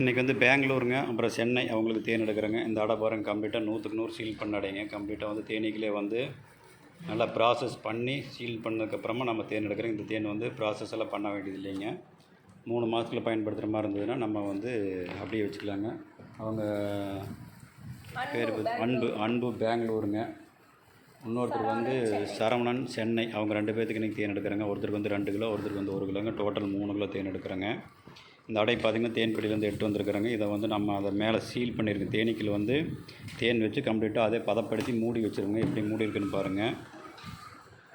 இன்றைக்கி வந்து பெங்களூருங்க அப்புறம் சென்னை அவங்களுக்கு தேன் எடுக்கிறேங்க. இந்த அடை பாருங்க கம்ப்ளீட்டாக நூற்றுக்கு நூறு சீல் பண்ணடைங்க கம்ப்ளீட்டாக வந்து தேனீக்கிலே வந்து நல்லா ப்ராசஸ் பண்ணி சீல் பண்ணதுக்கப்புறமா நம்ம தேன் எடுக்கிறோம். இந்த தேன் வந்து ப்ராசஸ் எல்லாம் பண்ண வேண்டியது இல்லைங்க. மூணு மாதத்தில் பயன்படுத்துகிற மாதிரி இருந்ததுன்னா நம்ம வந்து அப்படியே வச்சுக்கலாங்க. அவங்க பேர் அன்பு அன்பு பெங்களூருங்க. இன்னொருத்தர் வந்து சரவணன் சென்னை. அவங்க ரெண்டு பேர்த்துக்கு இன்றைக்கி தேன் எடுக்கிறாங்க. ஒருத்தருக்கு வந்து ரெண்டு கிலோ ஒருத்தருக்கு வந்து ஒரு கிலோங்க. டோட்டல் மூணு கிலோ தேன் எடுக்கிறேங்க. இந்த அடை பார்த்திங்கன்னா தேன்பெட்டிலேருந்து எடுத்து வந்திருக்கிறாங்க. இதை வந்து நம்ம அதை மேலே சீல் பண்ணியிருக்கோம் தேனீக்கில் வந்து தேன் வச்சு கம்ப்ளீட்டாக அதே பதப்படுத்தி மூடி வச்சுருங்க. எப்படி மூடி இருக்குன்னு பாருங்கள்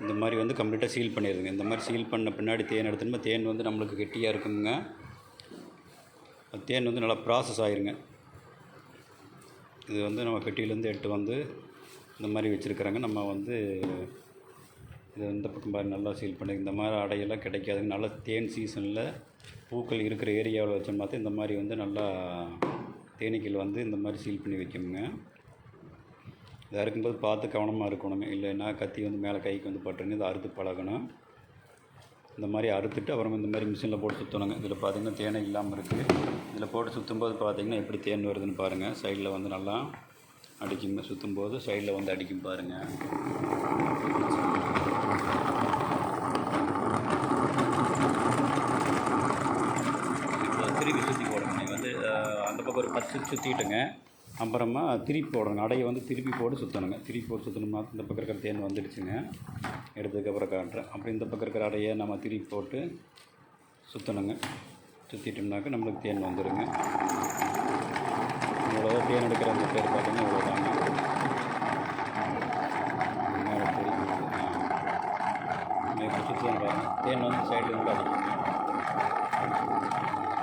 இந்த மாதிரி வந்து கம்ப்ளீட்டாக சீல் பண்ணிடுங்க இந்த மாதிரி சீல் பண்ண பின்னாடி தேன் எடுத்துனோம்னா தேன் வந்து நம்மளுக்கு கெட்டியாக இருக்குங்க. தேன் வந்து நல்லா ப்ராசஸ் ஆயிருங்க. இது வந்து நம்ம பெட்டியிலேருந்து எடுத்து வந்து இந்த மாதிரி வச்சுருக்குறாங்க. நம்ம வந்து இது இந்த பக்கம் பாரு நல்லா சீல் பண்ணி. இந்த மாதிரி அடையெல்லாம் கிடைக்காதுங்க நல்ல தேன் சீசனில் பூக்கள் இருக்கிற ஏரியாவில் வச்சோம்னா பார்த்து இந்த மாதிரி வந்து நல்லா தேனீக்கள் வந்து இந்த மாதிரி சீல் பண்ணி வைக்கணுங்க. இதாக இருக்கும்போது பார்த்து கவனமாக இருக்கணுங்க இல்லைன்னா கத்தி வந்து மேலே கைக்கு வந்து பட்டுருங்க. இதை அறுத்து பழகணும். இந்த மாதிரி அறுத்துட்டு அப்புறம் இந்த மாதிரி மிஷினில் போட்டு சுற்றணுங்க இதில் பார்த்தீங்கன்னா தேனை இல்லாமல் இருக்குது இதில் போட்டு சுற்றும்போது பார்த்தீங்கன்னா எப்படி தேன் வருதுன்னு பாருங்கள் சைடில் வந்து நல்லா அடிக்கும் சுற்றும்போது சைடில் வந்து அடிக்கும் பாருங்கள் இப்போ திருப்பி சுற்றி போடுங்க நீங்கள் வந்து அஹ், அந்த பக்கம் ஒரு பத்து சுற்றிட்டுங்க அப்புறமா திருப்பி போடணும். அடையை வந்து திருப்பி போட்டு சுற்றணுங்க திருப்பி போட்டு சுற்றணும்னா இந்த பக்கம் இருக்கிற தேன் வந்துடுச்சுங்க. எடுத்ததுக்கப்புறம் காட்டுறேன் அப்புறம் இந்த பக்கம் இருக்கிற அடையை நம்ம திருப்பி போட்டு சுற்றணுங்க சுற்றிட்டோம்னாக்க நம்மளுக்கு தேன் வந்துடுங்க இவ்வளோ தேன் எடுக்கிற அந்த பேர் பார்த்தீங்கன்னா இவ்வளோதாங்க. சுற்றி தேன் வந்து சைடில் இருந்து அடிக்கணும்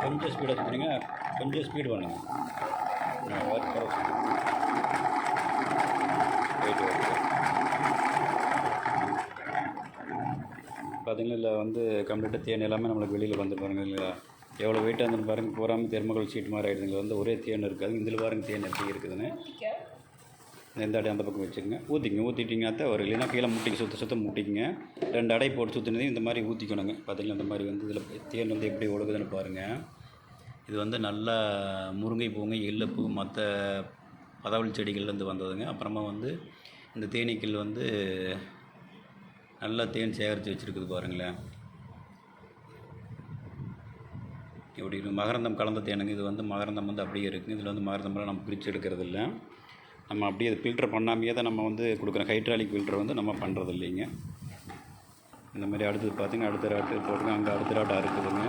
கொஞ்சம் ஸ்பீடாக சுற்றுறீங்க கொஞ்சம் ஸ்பீடு பண்ணுங்கள் ஒர்க் போயிட்டு வந்து கம்ப்ளீட்டாக தேன் எல்லாமே நம்மளுக்கு வெளியில் வந்து பாருங்கள் இல்லைங்களா எவ்வளோ வெயிட்டாக இருந்து பாருங்கள் போகாமல் தெர்மகல் சீட் மாதிரி ஆகிடுதுங்க வந்து ஒரே தேன் இருக்காது. இதில் பாருங்கள் தேன் எப்படி இருக்குதுன்னு. இந்த அடை அந்த பக்கம் வச்சுருங்க ஊற்றிங்க ஊற்றிட்டிங்கன்னா ஒரு இல்லைன்னா கீழே முட்டிக்கு சுற்ற சுத்தம் முட்டிக்குங்க. ரெண்டு அடை போட்டு சுற்றினதையும் இந்த மாதிரி ஊற்றிக்கணுங்க பார்த்தீங்கன்னா இந்த மாதிரி வந்து இதில் தேன் வந்து எப்படி ஒழுகுதுன்னு பாருங்கள் இது வந்து நல்லா முருங்கை பூங்க இல்லைப்பூ மற்ற பதவளி செடிகள்லேருந்து வந்ததுங்க. அப்புறமா வந்து இந்த தேனீக்கள் வந்து நல்லா தேன் சேகரித்து வச்சுருக்குது பாருங்களேன். இப்படி மகரந்தம் கலந்த தேனுங்க. இது வந்து மகரந்தம் வந்து அப்படியே இருக்குது இதில் வந்து மகரந்தம்லாம் நம்ம பிரித்து எடுக்கிறது இல்லை நம்ம அப்படியே அதை ஃபில்டர் பண்ணாமையே தான் நம்ம வந்து கொடுக்குறோம் ஹைட்ராலிக் ஃபில்டர் வந்து நம்ம பண்ணுறது இல்லைங்க. இந்த மாதிரி அடுத்தது பார்த்திங்கன்னா அடுத்த ராட்டு போட்டுங்க. அங்கே அடுத்த ராட்டு அறுக்குதுங்க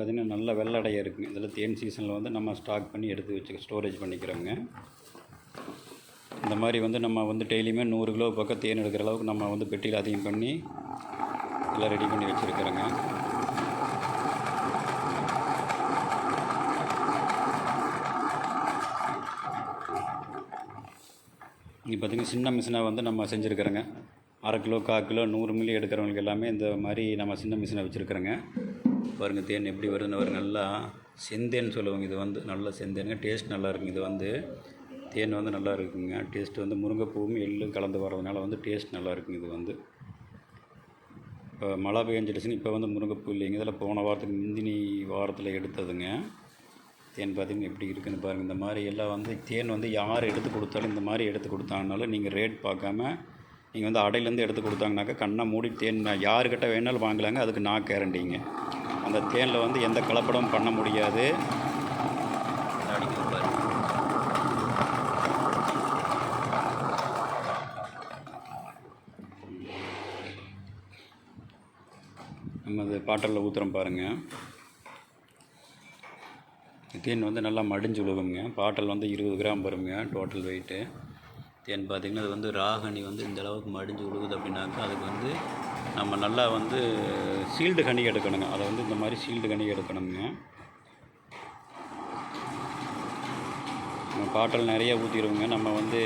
பார்த்திங்கன்னா நல்ல வெள்ளடையாக இருக்குங்க இதில் தேன் சீசனில் வந்து நம்ம ஸ்டாக் பண்ணி எடுத்து வச்சு ஸ்டோரேஜ் பண்ணிக்கிறோங்க. இந்த மாதிரி வந்து நம்ம வந்து டெய்லியுமே நூறு கிலோ பக்கம் தேன் எடுக்கிற அளவுக்கு நம்ம வந்து பெட்டியில் அதிகம் பண்ணி எல்லாம் ரெடி பண்ணி வச்சுருக்கிறோங்க. இங்கே பார்த்திங்கன்னா சின்ன மிஷினாக வந்து நம்ம செஞ்சுருக்கிறோங்க. அரை கிலோ கால் கிலோ நூறு மில்லி எடுக்கிறவங்களுக்கு எல்லாமே இந்த மாதிரி நம்ம சின்ன மிஷினை வச்சுருக்குறோங்க. பாருங்கள் தேன் எப்படி வருதுன்னு பாருங்கள் நல்லா செந்தேன்னு சொல்லுவாங்க. இது வந்து நல்ல செந்தேனுங்க. டேஸ்ட் நல்லா இருக்குங்க. இது வந்து தேன் வந்து நல்லா இருக்குங்க. டேஸ்ட் வந்து முருங்கைப்பூவும் எள்ளும் கலந்து வர்றதுனால வந்து டேஸ்ட் நல்லா இருக்குங்க. இது வந்து இப்போ மழை பெஞ்சிடுச்சுன்னு இப்போ வந்து முருங்கைப்பூ இல்லைங்க. இதில் போன வாரத்துக்கு முந்தினி வாரத்தில் எடுத்ததுங்க. தேன் பார்த்தீங்கன்னா எப்படி இருக்குன்னு பாருங்கள் இந்த மாதிரி எல்லாம் வந்து தேன் வந்து யார் எடுத்து கொடுத்தாலும் இந்த மாதிரி எடுத்து கொடுத்தாங்கனாலும் நீங்கள் ரேட் பார்க்காம நீங்கள் வந்து அடையிலேருந்து எடுத்து கொடுத்தாங்கனாக்கா கண்ணை மூடி தேன் யாருக்கிட்ட வேணாலும் வாங்கலாங்க. அதுக்கு நான் கேரண்டிங்க அந்த தேனில் வந்து எந்த கலப்படமும் பண்ண முடியாது. பாருங்க. நம்ம அது பாட்டலில் ஊற்றுறோம் பாருங்கள் தேன் வந்து நல்லா மடிஞ்சு விழுகுங்க பாட்டல் வந்து இருபது கிராம் வருங்க டோட்டல் வெயிட்டு தேன் பார்த்திங்கன்னா அது வந்து ராகனி வந்து இந்த அளவுக்கு மடிஞ்சு விழுகுது அப்படின்னாக்கா அதுக்கு வந்து நம்ம நல்லா வந்து சீல்டு கனி எடுக்கணுங்க. அதை வந்து இந்த மாதிரி சீல்டு கனி எடுக்கணுங்க. நம்ம பாட்டல் நிறைய ஊற்றிடுவோங்க நம்ம வந்து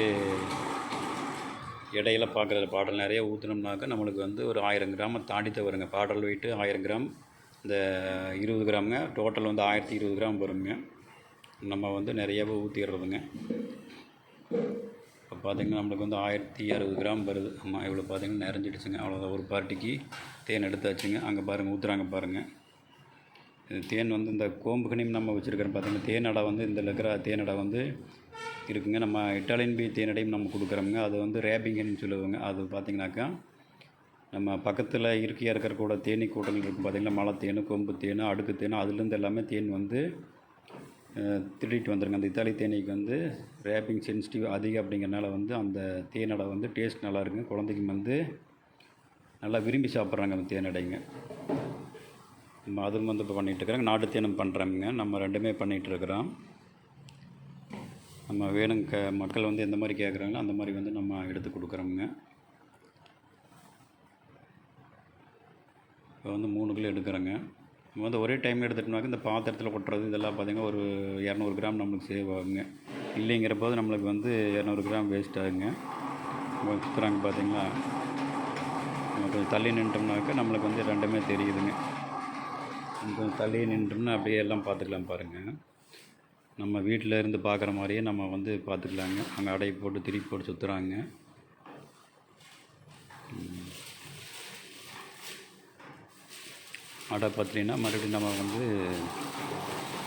இடையில பார்க்குற பாட்டில் நிறைய ஊற்றினோம்னாக்கா நம்மளுக்கு வந்து ஒரு ஆயிரம் கிராம் தாண்டி வருங்க. பாட்டல் வெயிட்டு ஆயிரம் கிராம். இந்த இருபது கிராமுங்க. டோட்டல் வந்து ஆயிரத்தி இருபது கிராம் வருங்க. நம்ம வந்து நிறையாவே ஊற்றிடுறதுங்க பார்த்திங்கன்னா நம்மளுக்கு வந்து ஆயிரத்தி அறுபது கிராம் வருது. ஆமாம் இவ்வளோ பார்த்தீங்கன்னா நிறைஞ்சிடுச்சுங்க. அவ்வளோதான் ஒரு பார்ட்டிக்கு தேன் எடுத்தாச்சுங்க. அங்கே பாருங்கள் ஊற்றுறாங்க பாருங்கள் இது தேன் வந்து இந்த கோம்புகனியும் நம்ம வச்சுருக்கிறோம் பார்த்தீங்கன்னா தேனடை வந்து இந்த இருக்கிற தேனடை வந்து இருக்குங்க. நம்ம இட்டாலியன் பி தேனடையும் நம்ம கொடுக்குறோங்க அது வந்து ரேபிங்கன்னு சொல்லுவாங்க. அது பார்த்தீங்கன்னாக்கா நம்ம பக்கத்தில் இயற்கையாக இருக்கிற கூட தேனீ கூட்டங்கள் இருக்கும் பார்த்திங்கன்னா மலை தேன் கொம்பு தேன் அடுக்கு தேன் அதுலேருந்து எல்லாமே தேன் வந்து திருடிட்டு வந்துருங்க அந்த இத்தாலி தேனீக்கு வந்து ரேப்பிங் சென்சிட்டிவ் அதிகம் அப்படிங்கிறனால வந்து அந்த தேனடை வந்து டேஸ்ட் நல்லா இருக்குங்க குழந்தைக்கு வந்து நல்லா விரும்பி சாப்பிட்றாங்க அந்த தேனடைங்க நம்ம அதுவும் வந்து இப்போ பண்ணிகிட்ருக்குறோங்க நாட்டு தேனும் பண்ணுறாங்க நம்ம ரெண்டுமே பண்ணிகிட்ருக்குறோம் நம்ம வேணும் க மக்கள் வந்து எந்த மாதிரி கேட்குறாங்களோ அந்த மாதிரி வந்து நம்ம எடுத்து கொடுக்குறோங்க இப்போ வந்து மூணு கிலோ எடுக்கிறோங்க. நம்ம வந்து ஒரே டைம் எடுத்துட்டோம்னாக்க இந்த பாத்திரத்தில் கொட்டுறது இதெல்லாம் பார்த்திங்கன்னா ஒரு இரநூறு கிராம் நம்மளுக்கு சேவ் ஆகுங்க. இல்லைங்கிற போது நம்மளுக்கு வந்து இரநூறு கிராம் வேஸ்ட் ஆகுங்க. சுற்றுறாங்க பார்த்தீங்களா நம்ம கொஞ்சம் தள்ளி நின்றுட்டோம்னாக்க நம்மளுக்கு வந்து ரெண்டுமே தெரியுதுங்க. கொஞ்சம் தள்ளி நின்றுட்டோம்னா அப்படியே எல்லாம் பார்த்துக்கலாம் பாருங்கள் நம்ம வீட்டில் இருந்து பார்க்குற மாதிரியே நம்ம வந்து பார்த்துக்கலாங்க அங்கே அடை போட்டு திருப்பி போட்டு சுற்றுறாங்க அடை பத்திரினா மறுபடியும் நம்ம வந்து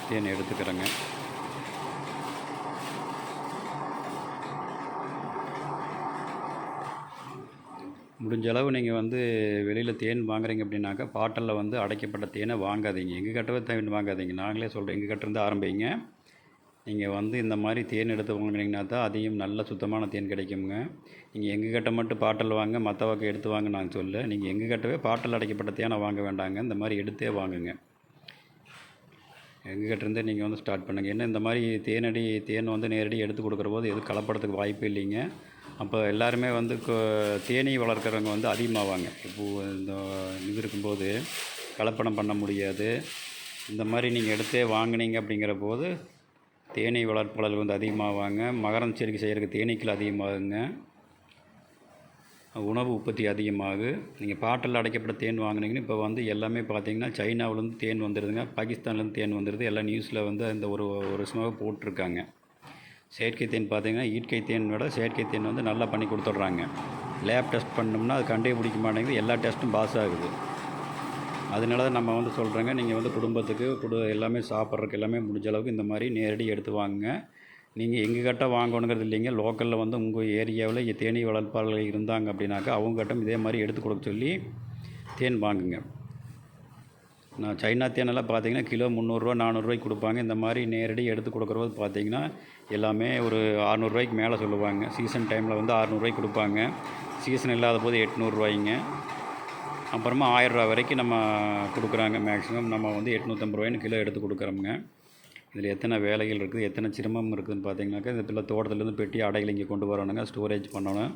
தேன் எடுத்துக்கிறோங்க. முடிஞ்ச அளவு நீங்கள் வந்து வெளியில் தேன் வாங்குறீங்க அப்படின்னாக்கா பாட்டிலில் வந்து அடைக்கப்பட்ட தேனை வாங்காதீங்க. எங்கள் கட்டவே தேன் வாங்காதீங்க. நாங்களே சொல்கிறோம் எங்கள் கட்டிருந்து ஆரம்பிங்க. நீங்கள் வந்து இந்த மாதிரி தேன் எடுத்து வாங்கினீங்கன்னா தான் அதையும் நல்ல சுத்தமான தேன் கிடைக்குங்க. நீங்கள் எங்கள் கிட்ட மட்டும் பாட்டில் வாங்க மற்றவங்க எடுத்து வாங்க நான் சொல்ல நீங்கள் எங்கள் கிட்டவே பாட்டில் அடைக்கப்பட்ட தேனை வாங்க வேண்டாங்க. இந்த மாதிரி எடுத்தே வாங்குங்க. எங்கள் கிட்டேருந்தே நீங்கள் வந்து ஸ்டார்ட் பண்ணுங்கள் என்ன இந்த மாதிரி தேனடி தேன் வந்து நேரடி எடுத்து கொடுக்குற போது எதுவும் கலப்படத்துக்கு வாய்ப்பு இல்லைங்க. அப்போ எல்லாருமே வந்து கொ- தேனீ வளர்க்குறவங்க வந்து அதிகமாவாங்க. இப்போது இந்த இது இருக்கும்போது கலப்படம் பண்ண முடியாது. இந்த மாதிரி நீங்கள் எடுத்தே வாங்கினீங்க அப்படிங்கிற போது தேனீ வளர்ப்பாளர்கள் வந்து அதிகமாவாங்க. மகரம் சேர்க்கை செய்கிறதுக்கு தேனீக்கள் அதிகமாகுங்க. உணவு உற்பத்தி அதிகமாகு நீங்கள் பாட்டில் அடைக்கப்பட்ட தேன் வாங்குனீங்கன்னா இப்போ வந்து எல்லாமே பார்த்தீங்கன்னா சைனாவிலேருந்து தேன் வந்துடுதுங்க பாகிஸ்தான்லேருந்து தேன் வந்துடுது எல்லாம் நியூஸில் வந்து அந்த ஒரு ஒரு வருஷமாக போட்டிருக்காங்க. செயற்கை தேன் பார்த்தீங்கன்னா இயற்கை தேன் விட செயற்கை தேன் வந்து நல்லா பண்ணி கொடுத்துட்றாங்க. லேப் டெஸ்ட் பண்ணோம்னா அது கண்டே பிடிக்க மாட்டேங்குது. எல்லா டெஸ்ட்டும் பாஸ் ஆகுது. அதனால தான் நம்ம வந்து சொல்கிறேங்க நீங்கள் வந்து குடும்பத்துக்கு குடு எல்லாமே சாப்பிட்றதுக்கு எல்லாமே முடிஞ்ச அளவுக்கு இந்த மாதிரி நேரடி எடுத்து வாங்குங்க. நீங்கள் எங்கள் கிட்ட வாங்கணுங்கிறது இல்லைங்க. லோக்கலில் வந்து உங்கள் ஏரியாவில் தேனீ வளர்ப்பாளர்கள் இருந்தாங்க அப்படின்னாக்கா அவங்ககிட்ட இதே மாதிரி எடுத்து கொடுக்க சொல்லி தேன் வாங்குங்க. நான் சைனா தேனெல்லாம் பார்த்தீங்கன்னா கிலோ முந்நூறுரூவா நானூறுரூவாய்க்கு கொடுப்பாங்க. இந்த மாதிரி நேரடி எடுத்து கொடுக்குறது பார்த்தீங்கன்னா எல்லாமே ஒரு அறநூறுவாய்க்கு மேலே சொல்லுவாங்க. சீசன் டைமில் வந்து அறநூறுவாய்க்கு கொடுப்பாங்க. சீசன் இல்லாத போது எட்நூறுரூவாய்ங்க அப்புறமா ஆயிரரூவா வரைக்கும் நம்ம கொடுக்குறாங்க மேக்ஸிமம் நம்ம வந்து எட்நூற்றம்பது ரூபாய்னு கிலோ எடுத்து கொடுக்குறோங்க இதில் எத்தனை வேலைகள் இருக்குது எத்தனை சிரமம் இருக்குதுன்னு பார்த்தீங்கன்னாக்கா இந்த பிள்ளை தோட்டத்துலேருந்து பெட்டி அடைகள் இங்கே கொண்டு வரணுங்க ஸ்டோரேஜ் பண்ணணும்.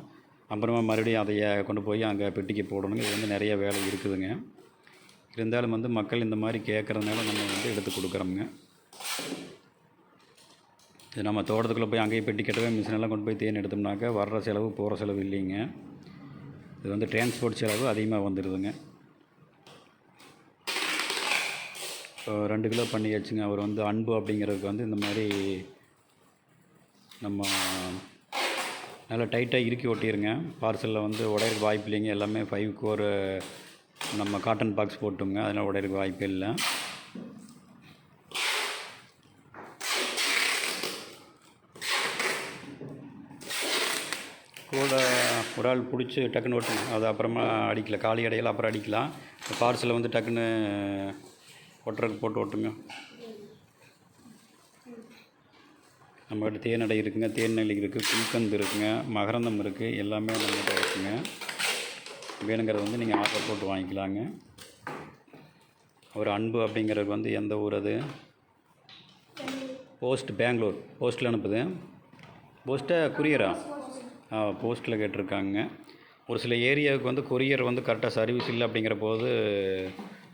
அப்புறமா மறுபடியும் அதைய கொண்டு போய் அங்கே பெட்டிக்கு போடணுங்க. இது வந்து நிறைய வேலை இருக்குதுங்க. இருந்தாலும் வந்து மக்கள் இந்த மாதிரி கேட்குறதுனால நம்ம வந்து எடுத்து கொடுக்குறோங்க இது நம்ம தோட்டத்துக்குள்ளே போய் அங்கேயே பெட்டி கட்டவே மிஷினெல்லாம் கொண்டு போய் தேன் எடுத்தோம்னாக்கா வர்ற செலவு போகிற செலவு இல்லைங்க. இது வந்து டிரான்ஸ்போர்ட் செலவு அதிகமாக வந்துடுதுங்க இப்போ ரெண்டு கிலோ பண்ணியாச்சுங்க அவர் வந்து அன்பு அப்படிங்கிறதுக்கு வந்து இந்த மாதிரி நம்ம நல்லா டைட்டாக இறுக்கி ஒட்டிடுங்க பார்சலில் வந்து உடையிறதுக்கு வாய்ப்பு இல்லைங்க. எல்லாமே ஃபைவ் ஒரு நம்ம காட்டன் பாக்ஸ் போட்டுங்க. அதனால் உடையிறதுக்கு வாய்ப்பே இல்லை. கூட ஒரு ஆள் பிடிச்சி டக்குன்னு ஓட்டுங்க. அது அப்புறமா அடிக்கலாம் காலி அடையில் அப்புறம் அடிக்கலாம். பார்சலை வந்து டக்குன்னு ஒட்டுறதுக்கு போட்டு ஓட்டுங்க. நம்மகிட்ட தேனடை இருக்குங்க. தேனெல்லி இருக்குது குல்கந்து இருக்குங்க. மகரந்தம் இருக்குது எல்லாமே நம்மகிட்ட இருக்குங்க. வேணுங்கிறத வந்து நீங்கள் ஆர்டர் போட்டு வாங்கிக்கலாங்க. ஒரு அன்பு அப்படிங்கிறது வந்து எந்த ஊர் அது? போஸ்ட் பெங்களூர். போஸ்ட்டில் அனுப்புது. போஸ்ட்டை குரியரா? போஸ்ட்டில் கேட்டிருக்காங்க. ஒரு சில ஏரியாவுக்கு வந்து கொரியர் வந்து கரெக்டாக சர்வீஸ் இல்லை அப்படிங்கிற போது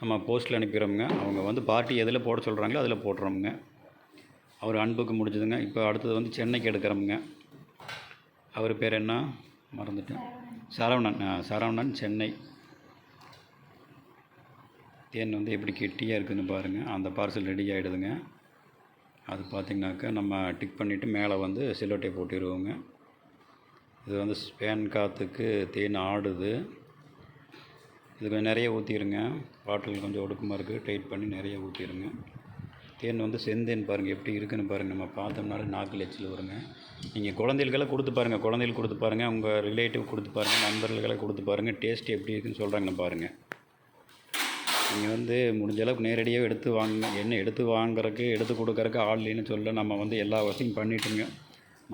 நம்ம போஸ்ட்டில் அனுப்பிடுறோமுங்க. அவங்க வந்து பார்ட்டி எதில் போட சொல்கிறாங்களோ அதில் போட்டுறோமுங்க அவர் அன்புக்கு முடிஞ்சதுங்க. இப்போ அடுத்தது வந்து சென்னைக்கு எடுக்கிறோமுங்க. அவர் பேர் என்ன? மறந்துட்டேன். சரவணன். சரவணன் சென்னை. தேன் வந்து எப்படி கெட்டியாக இருக்குதுன்னு பாருங்கள் அந்த பார்சல் ரெடி ஆகிடுதுங்க அது பார்த்திங்கனாக்கா நம்ம டிக் பண்ணிவிட்டு மேலே வந்து சில்லோட்டை போட்டிடுவோங்க இது வந்து ஃபேன் காற்றுக்கு தேன் ஆடுது. இது கொஞ்சம் நிறைய ஊற்றிடுங்க பாட்டில் கொஞ்சம் ஒடுக்கமாக இருக்குது டைட் பண்ணி நிறைய ஊற்றிடுங்க தேன் வந்து செந்தேன் பாருங்கள் எப்படி இருக்குன்னு பாருங்கள் நம்ம பார்த்தோம்னாலே நாக்கில் எச்சில் வருங்க. நீங்கள் குழந்தைகளுக்கெல்லாம் கொடுத்து பாருங்கள் குழந்தைகளுக்கு கொடுத்து பாருங்கள் உங்கள் ரிலேட்டிவ் கொடுத்து பாருங்கள் நண்பர்களுக்கெல்லாம் கொடுத்து பாருங்கள் டேஸ்ட் எப்படி இருக்குன்னு சொல்கிறாங்கன்னு பாருங்கள் நீங்கள் வந்து முடிஞ்ச அளவுக்கு நேரடியாக எடுத்து வாங்க என்ன எடுத்து வாங்குறக்கு எடுத்து கொடுக்கறக்கு ஆள் இல்லைன்னு சொல்ல நம்ம வந்து எல்லா வசதியும் பண்ணிட்டோங்க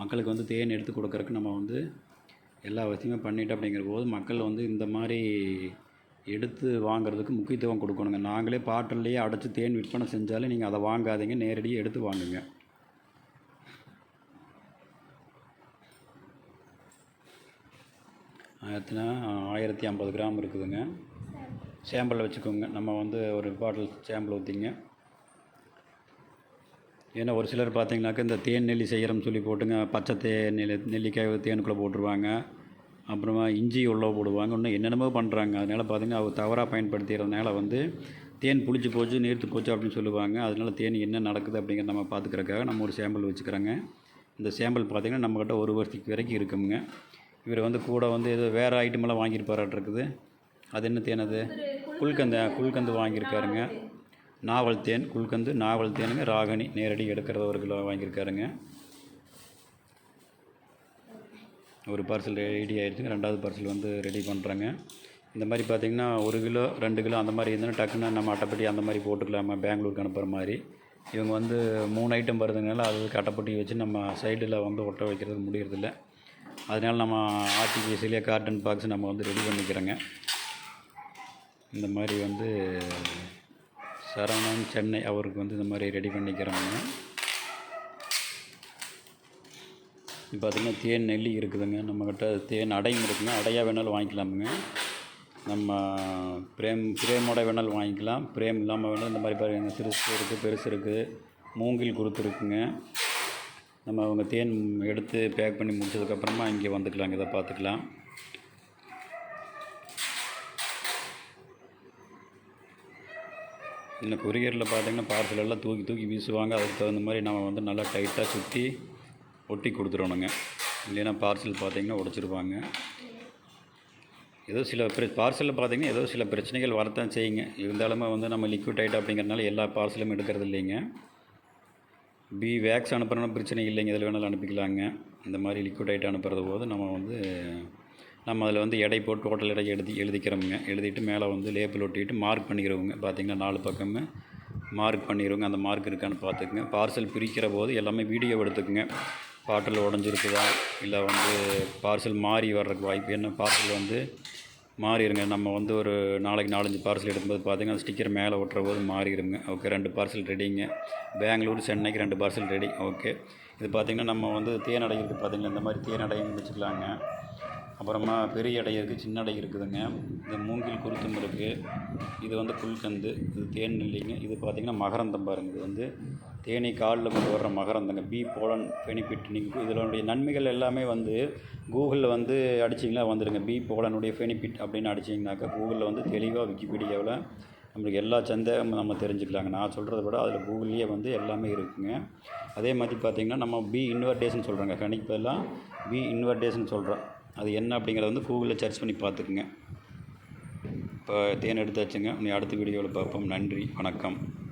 மக்களுக்கு வந்து தேன் எடுத்து கொடுக்கறக்கு நம்ம வந்து எல்லா வசதியுமே பண்ணிட்டோம் அப்படிங்கிற போது மக்கள் வந்து இந்த மாதிரி எடுத்து வாங்குறதுக்கு முக்கியத்துவம் கொடுக்கணுங்க. நாங்களே பாட்டில்லையே அடைச்சி தேன் விற்பனை செஞ்சாலும் நீங்கள் அதை வாங்காதீங்க நேரடியாக எடுத்து வாங்குங்க. ஆயிரத்தினா ஆயிரத்தி ஐம்பது கிராம் இருக்குதுங்க. சாம்பிள். வச்சுக்கோங்க. நம்ம வந்து ஒரு பாட்டில் சாம்பிள் ஊற்றிங்க ஏன்னா ஒரு சிலர் பார்த்தீங்கன்னாக்கா இந்த தேன் நெல்லி செய்கிறோம்னு சொல்லி போட்டுங்க பச்சை தே நெல்லி நெல்லிக்காய் தேனுக்குள்ளே போட்டுருவாங்க. அப்புறமா இஞ்சி உள்ள போடுவாங்க. இன்னும் என்னென்னமோ பண்ணுறாங்க அதனால் பார்த்தீங்கன்னா அவங்க தவறாக பயன்படுத்திடுறதுனால வந்து தேன் புளிச்சு போச்சு நீர்த்து போச்சு அப்படின்னு சொல்லுவாங்க. அதனால தேன் என்ன நடக்குது அப்படிங்கிறத நம்ம பார்த்துக்கறக்காக நம்ம ஒரு சாம்பிள் வச்சுக்கிறோங்க. இந்த சாம்பிள் பார்த்திங்கன்னா நம்மக்கிட்ட ஒரு வருஷத்துக்கு வரைக்கும் இருக்குங்க. இவர் வந்து கூட வந்து ஏதோ வேறு ஐட்டமெல்லாம் வாங்கியிருப்பாராட்டிருக்குது. அது என்ன தேன் அது? குல்கந்து குல்கந்து வாங்கியிருக்காருங்க. நாவல் தேன் குல்கந்து நாவல் தேனுங்க ராகனி நேரடி எடுக்கிறத ஒரு கிலோ வாங்கியிருக்காருங்க. ஒரு பார்சல் ரெடி ஆகிடுச்சுங்க ரெண்டாவது பார்சல் வந்து ரெடி பண்ணுறாங்க இந்த மாதிரி பார்த்திங்கன்னா ஒரு கிலோ ரெண்டு கிலோ அந்த மாதிரி இருந்ததுன்னா டக்குன்னு நம்ம அட்டைப்பட்டி அந்த மாதிரி போட்டுக்கலாமா? பெங்களூருக்கு அனுப்புகிற மாதிரி. இவங்க வந்து மூணு ஐட்டம் வருதுனால அது அட்டைப்பட்டி வச்சு நம்ம சைடில் வந்து ஒட்ட வைக்கிறது முடியறதில்ல. அதனால் நம்ம ஆர்டிபிஎஸ்சிலே கார்டன் பாக்ஸ் நம்ம வந்து ரெடி பண்ணிக்கிறோங்க. இந்த மாதிரி வந்து சரவணன் சென்னை அவருக்கு வந்து இந்த மாதிரி ரெடி பண்ணிக்கிறோங்க. இப்போ பார்த்திங்கன்னா தேன் நெல்லி இருக்குதுங்க. நம்மக்கிட்ட தேன் அடையும் இருக்குங்க. அடையாக வேணாலும் வாங்கிக்கலாமுங்க. நம்ம பிரேம் பிரேமோட வேணாலும் வாங்கிக்கலாம். பிரேம் இல்லாமல் வேணாலும் இந்த மாதிரி பாருங்க. சிறுசு இருக்குது பெருசு இருக்குது மூங்கில் குருத்து இருக்குங்க. நம்ம அவங்க தேன் எடுத்து பேக் பண்ணி முடிச்சதுக்கப்புறமா இங்கே வந்துக்கலாங்க. இதை பார்த்துக்கலாம். இந்த கொரியரில் பார்த்தீங்கன்னா பார்சல் எல்லாம் தூக்கி தூக்கி வீசுவாங்க. அதுக்கு தகுந்த மாதிரி நம்ம வந்து நல்லா டைட்டாக சுற்றி ஒட்டி கொடுத்துடணுங்க. இல்லைன்னா பார்சல் பார்த்தீங்கன்னா உடச்சிருப்பாங்க. ஏதோ சில பிர பார்சலில் பார்த்தீங்கன்னா ஏதோ சில பிரச்சனைகள் வரத்தான் செய்யுங்க. இருந்தாலுமே வந்து நம்ம லிக்விட் ஐட்டம் அப்படிங்கிறதுனால எல்லா பார்சலும் எடுக்கிறது இல்லைங்க. பி வேக்ஸ் அனுப்புகிறனா பிரச்சனை இல்லைங்க. இதில் வேணாலும் அனுப்பிக்கலாங்க. இந்த மாதிரி லிக்விட் ஐட்டம் அனுப்புகிறது போது நம்ம வந்து நம்ம அதில் வந்து எடை போட்டு டோட்டல் எடை எழுதி எழுதிக்கிறோமுங்க எழுதிட்டு மேலே வந்து லேபிள் ஒட்டிட்டு மார்க் பண்ணிக்கிறவங்க. பார்த்தீங்கன்னா நாலு பக்கமே மார்க் பண்ணிடுவோங்க அந்த மார்க் இருக்கான்னு பார்த்துக்குங்க. பார்சல் பிரிக்கிற போது எல்லாமே வீடியோ எடுத்துக்குங்க. பாட்டில் உடஞ்சிருக்குதா? இல்லை வந்து பார்சல் மாறி வர்றதுக்கு வாய்ப்பு என்ன? பார்சல் வந்து மாறிடுங்க நம்ம வந்து ஒரு நாளைக்கு நாலஞ்சு பார்சல் எடுக்கும்போது அந்த ஸ்டிக்கர் மேலே ஒட்டுற போது மாறிடுங்க. ஓகே ரெண்டு பார்சல் ரெடிங்க பெங்களூர் சென்னைக்கு ரெண்டு பார்சல் ரெடி ஓகே இது பார்த்திங்கன்னா நம்ம வந்து தேன் இருக்குது பார்த்திங்கன்னா இந்த மாதிரி தேன் வச்சுக்கலாங்க. அப்புறமா பெரிய அடை இருக்குது சின்ன அடை இருக்குதுங்க. இந்த மூங்கில் குருத்தம் இருக்குது இது வந்து புல்கந்து இது தேன் இல்லைங்க இது பார்த்திங்கன்னா மகரந்தம் பாருங்கள் இது வந்து தேனி காலில் கொண்டு வர்ற மகரந்தங்க. பி போலன் பெனிஃபிட் நீங்கள் இதனுடைய நன்மைகள் எல்லாமே வந்து கூகுளில் வந்து அடிச்சிங்களா வந்துடுங்க. பி போலனுடைய பெனிஃபிட் அப்படின்னு அடிச்சிங்கனாக்கா கூகுளில் வந்து தெளிவாக விக்கிபீடியாவில் நம்மளுக்கு எல்லா சந்தேகமும் நம்ம தெரிஞ்சுக்கலாங்க. நான் சொல்கிறத விட அதில் கூகுள்லேயே வந்து எல்லாமே இருக்குங்க. அதே மாதிரி பார்த்திங்கன்னா நம்ம பி இன்வெர்டேஷன் சொல்கிறோங்க கணிக்கு பதிலாக பி இன்வர்டேஷன் சொல்கிறோம் அது என்ன அப்படிங்கிறத வந்து கூகுளில் சர்ச் பண்ணி பார்த்துக்குங்க. இப்போ தேன் எடுத்தாச்சுங்க. நீ அடுத்த வீடியோவில் பார்ப்போம். நன்றி. வணக்கம்.